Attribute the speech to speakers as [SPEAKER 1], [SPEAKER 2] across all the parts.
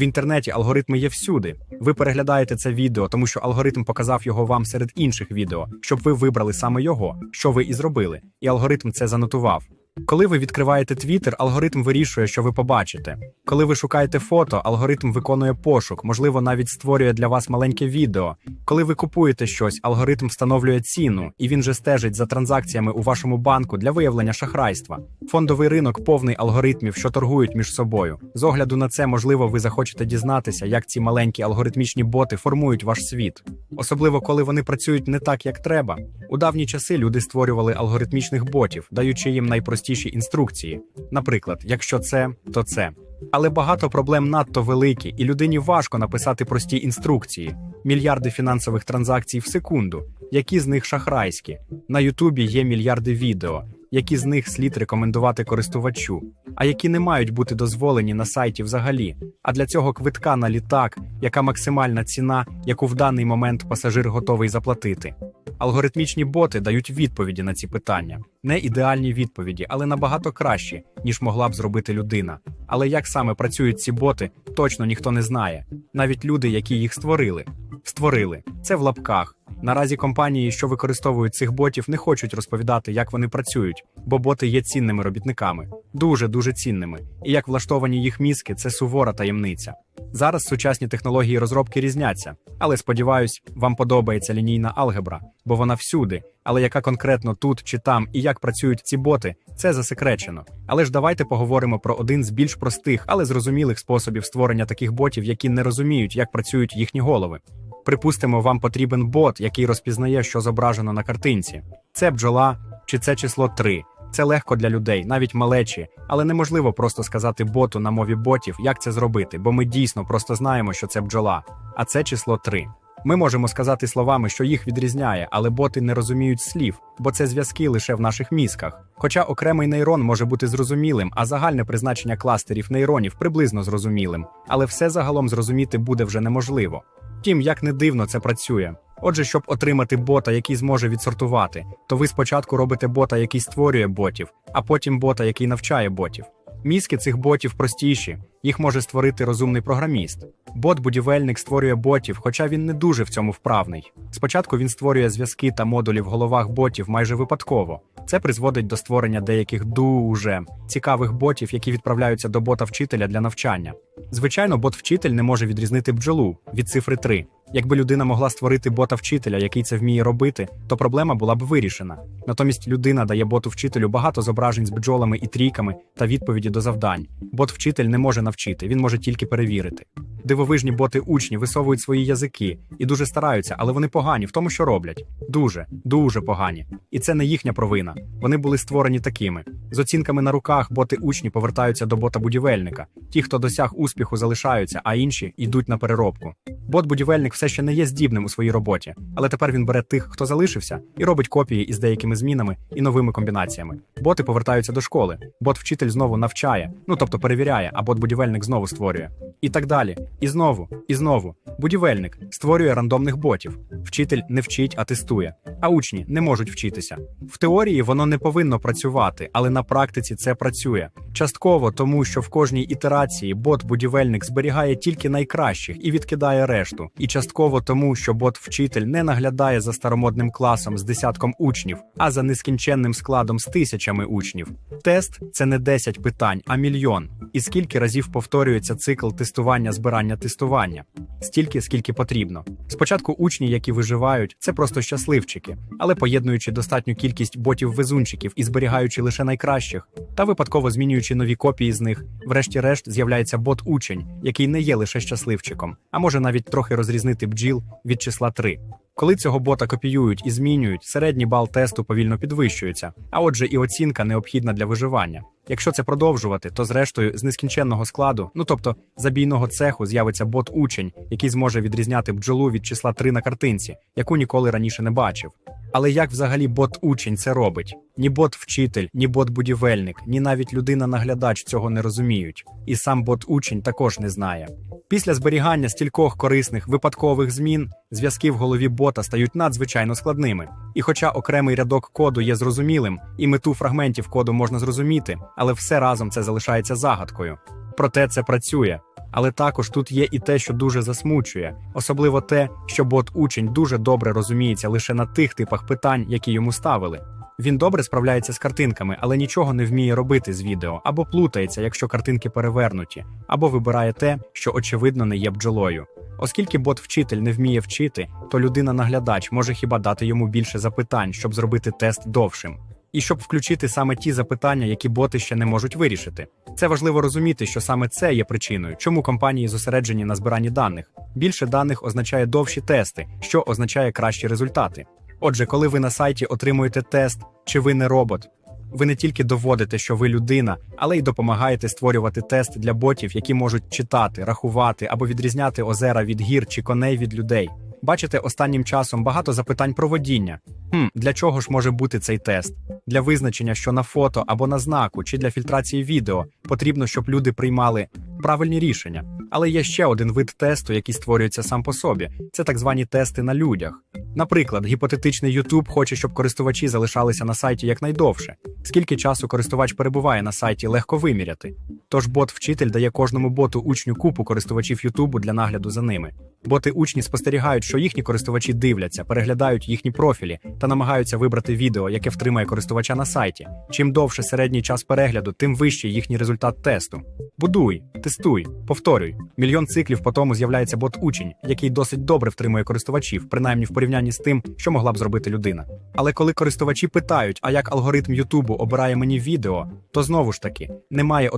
[SPEAKER 1] В інтернеті алгоритми є всюди. Ви переглядаєте це відео, тому що алгоритм показав його вам серед інших відео, щоб ви вибрали саме його, що ви і зробили, і алгоритм це занотував. Коли ви відкриваєте Twitter, алгоритм вирішує, що ви побачите. Коли ви шукаєте фото, алгоритм виконує пошук, можливо, навіть створює для вас маленьке відео. Коли ви купуєте щось, алгоритм встановлює ціну, і він же стежить за транзакціями у вашому банку для виявлення шахрайства. Фондовий ринок повний алгоритмів, що торгують між собою. З огляду на це, можливо, ви захочете дізнатися, як ці маленькі алгоритмічні боти формують ваш світ, особливо коли вони працюють не так, як треба. У давні часи люди створювали алгоритмічних ботів, даючи їм найпростіші інструкції. Наприклад, якщо це, то це. Але багато проблем надто великі, і людині важко написати прості інструкції, мільярди фінансових транзакцій в секунду. Які з них шахрайські? На Ютубі є мільярди відео, які з них слід рекомендувати користувачу, а які не мають бути дозволені на сайті взагалі. А для цього квитка на літак, яка максимальна ціна, яку в даний момент пасажир готовий заплатити. Алгоритмічні боти дають відповіді на ці питання. Не ідеальні відповіді, але набагато кращі, ніж могла б зробити людина. Але як саме працюють ці боти, точно ніхто не знає. Навіть люди, які їх створили. Створили це в лапках. Наразі компанії, що використовують цих ботів, не хочуть розповідати, як вони працюють, бо боти є цінними робітниками, дуже дуже цінними. І як влаштовані їх мізки, це сувора таємниця. Зараз сучасні технології розробки різняться, але сподіваюсь, вам подобається лінійна алгебра, бо вона всюди. Але яка конкретно тут чи там і як працюють ці боти, це засекречено. Але ж давайте поговоримо про один з більш простих, але зрозумілих способів створення таких ботів, які не розуміють, як працюють їхні голови. Припустимо, вам потрібен бот, який розпізнає, що зображено на картинці. Це бджола чи це число 3. Це легко для людей, навіть малечі, але неможливо просто сказати боту на мові ботів, як це зробити, бо ми дійсно просто знаємо, що це бджола, а це число 3. Ми можемо сказати словами, що їх відрізняє, але боти не розуміють слів, бо це зв'язки лише в наших мізках. Хоча окремий нейрон може бути зрозумілим, а загальне призначення кластерів нейронів приблизно зрозумілим, але все загалом зрозуміти буде вже неможливо. Втім, як не дивно це працює. Отже, щоб отримати бота, який зможе відсортувати, то ви спочатку робите бота, який створює ботів, а потім бота, який навчає ботів. Мізки цих ботів простіші, їх може створити розумний програміст. Бот-будівельник створює ботів, хоча він не дуже в цьому вправний. Спочатку він створює зв'язки та модулі в головах ботів майже випадково. Це призводить до створення деяких дуже цікавих ботів, які відправляються до бота вчителя для навчання. Звичайно, бот-вчитель не може відрізнити бджолу від цифри 3. Якби людина могла створити бота вчителя, який це вміє робити, то проблема була б вирішена. Натомість людина дає боту вчителю багато зображень з бджолами і трійками та відповіді до завдань. Бот вчитель не може навчити, він може тільки перевірити. Дивовижні боти учні висовують свої язики і дуже стараються, але вони погані в тому, що роблять. Дуже, дуже погані. І це не їхня провина. Вони були створені такими. З оцінками на руках боти учні повертаються до бота будівельника. Ті, хто досяг успіху, залишаються, а інші йдуть на переробку. Бот-будівельник все ще не є здібним у своїй роботі, але тепер він бере тих, хто залишився, і робить копії із деякими змінами і новими комбінаціями. Боти повертаються до школи. Бот-вчитель знову навчає, ну тобто перевіряє, а бот-будівельник знову створює. І так далі. І знову, і знову. Будівельник створює рандомних ботів. Вчитель не вчить, а тестує. А учні не можуть вчитися. В теорії воно не повинно працювати, але на практиці це працює. Частково тому, що в кожній ітерації бот-будівельник зберігає тільки найкращих і відкидає решту. І частково тому, що бот-вчитель не наглядає за старомодним класом з десятком учнів, а за нескінченним складом з тисячами учнів. Тест це не 10 питань, а мільйон. І скільки разів повторюється цикл тестування, збирання, тестування? Стільки, скільки потрібно. Спочатку учні, які виживають, це просто щасливчики, але поєднуючи достатню кількість ботів-везунчиків і зберігаючи лише найкращих, та випадково змінюючи нові копії з них, врешті-решт з'являється бот-учень, який не є лише щасливчиком, а може навіть трохи розрізнити бджіл від числа 3. Коли цього бота копіюють і змінюють, середній бал тесту повільно підвищується, а отже, і оцінка необхідна для виживання. Якщо це продовжувати, то зрештою з нескінченного складу, ну тобто забійного цеху, з'явиться бот-учень, який зможе відрізняти бджолу від числа 3 на картинці, яку ніколи раніше не бачив. Але як взагалі бот-учень це робить? Ні бот-вчитель, ні бот-будівельник, ні навіть людина-наглядач цього не розуміють, і сам бот-учень також не знає. Після зберігання стількох корисних випадкових змін зв'язки в голові бота стають надзвичайно складними. І хоча окремий рядок коду є зрозумілим, і мету фрагментів коду можна зрозуміти, але все разом це залишається загадкою. Проте це працює. Але також тут є і те, що дуже засмучує, особливо те, що бот учень дуже добре розуміється лише на тих типах питань, які йому ставили. Він добре справляється з картинками, але нічого не вміє робити з відео, або плутається, якщо картинки перевернуті, або вибирає те, що очевидно не є бджолою. Оскільки бот-вчитель не вміє вчити, то людина-наглядач може хіба дати йому більше запитань, щоб зробити тест довшим. І щоб включити саме ті запитання, які боти ще не можуть вирішити. Це важливо розуміти, що саме це є причиною, чому компанії зосереджені на збиранні даних. Більше даних означає довші тести, що означає кращі результати. Отже, коли ви на сайті отримуєте тест, чи ви не робот, ви не тільки доводите, що ви людина, але й допомагаєте створювати тест для ботів, які можуть читати, рахувати або відрізняти озера від гір чи коней від людей. Бачите, останнім часом багато запитань про водіння. Хм, для чого ж може бути цей тест? Для визначення, що на фото або на знаку, чи для фільтрації відео потрібно, щоб люди приймали правильні рішення. Але є ще один вид тесту, який створюється сам по собі. Це так звані тести на людях. Наприклад, гіпотетичний YouTube хоче, щоб користувачі залишалися на сайті якнайдовше. Скільки часу користувач перебуває на сайті, легко виміряти. Тож бот-вчитель дає кожному боту учню купу користувачів Ютубу для нагляду за ними. Боти учні спостерігають, що їхні користувачі дивляться, переглядають їхні профілі та намагаються вибрати відео, яке втримає користувача на сайті. Чим довше середній час перегляду, тим вищий їхній результат тесту. Будуй, тестуй, повторюй. Мільйон циклів по тому з'являється бот-учень, який досить добре втримує користувачів, принаймні в порівнянні з тим, що могла б зробити людина. Але коли користувачі питають, а як алгоритм Ютубу обирає мені відео, то знову ж таки немає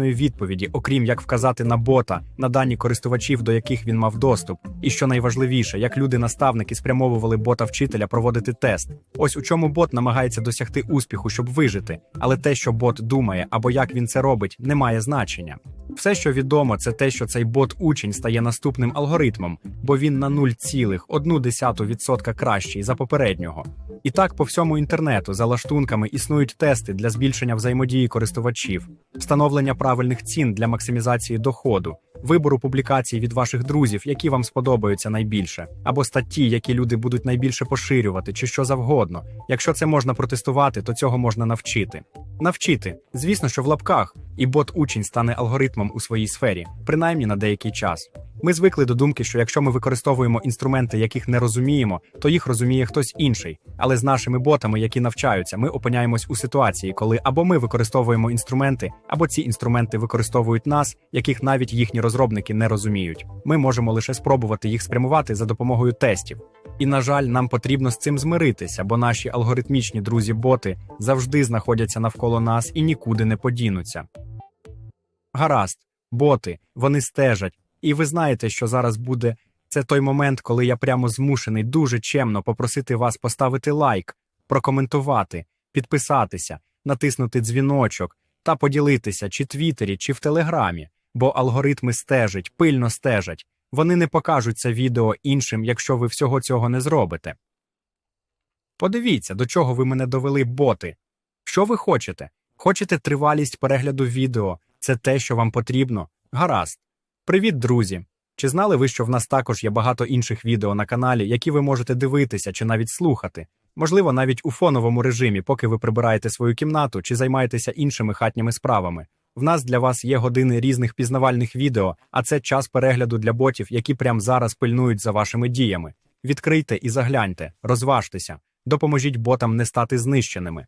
[SPEAKER 1] однозначної відповіді, окрім як вказати на бота, на дані користувачів, до яких він мав доступ. І що найважливіше, як люди-наставники спрямовували бота вчителя проводити тест. Ось у чому бот намагається досягти успіху, щоб вижити. Але те, що бот думає або як він це робить, не має значення. Все, що відомо, це те, що цей бот-учень стає наступним алгоритмом, бо він на 0,1% кращий за попереднього. І так по всьому інтернету за лаштунками існують тести для збільшення взаємодії користувачів, встановлення правильних цін для максимізації доходу, вибору публікацій від ваших друзів, які вам сподобаються найбільше, або статті, які люди будуть найбільше поширювати, чи що завгодно. Якщо це можна протестувати, то цього можна навчити. Навчити, звісно, що в лапках, і бот-учень стане алгоритмом у своїй сфері, принаймні на деякий час. Ми звикли до думки, що якщо ми використовуємо інструменти, яких не розуміємо, то їх розуміє хтось інший. Але з нашими ботами, які навчаються, ми опиняємось у ситуації, коли або ми використовуємо інструменти, або ці інструменти використовують нас, яких навіть їхні розробники не розуміють. Ми можемо лише спробувати їх спрямувати за допомогою тестів. І, на жаль, нам потрібно з цим змиритися, бо наші алгоритмічні друзі-боти завжди знаходяться навколо нас і нікуди не подінуться. Гаразд, боти, вони стежать, і ви знаєте, що зараз буде. Це той момент, коли я прямо змушений дуже чемно попросити вас поставити лайк, прокоментувати, підписатися, натиснути дзвіночок та поділитися чи Твіттері, чи в Телеграмі, бо алгоритми стежать, пильно стежать. Вони не покажуть це відео іншим, якщо ви всього цього не зробите. Подивіться, до чого ви мене довели, боти. Що ви хочете? Хочете тривалість перегляду відео? Це те, що вам потрібно? Гаразд. Привіт, друзі! Чи знали ви, що в нас також є багато інших відео на каналі, які ви можете дивитися чи навіть слухати? Можливо, навіть у фоновому режимі, поки ви прибираєте свою кімнату чи займаєтеся іншими хатніми справами. В нас для вас є години різних пізнавальних відео, а це час перегляду для ботів, які прямо зараз пильнують за вашими діями. Відкрийте і загляньте, розважтеся, допоможіть ботам не стати знищеними.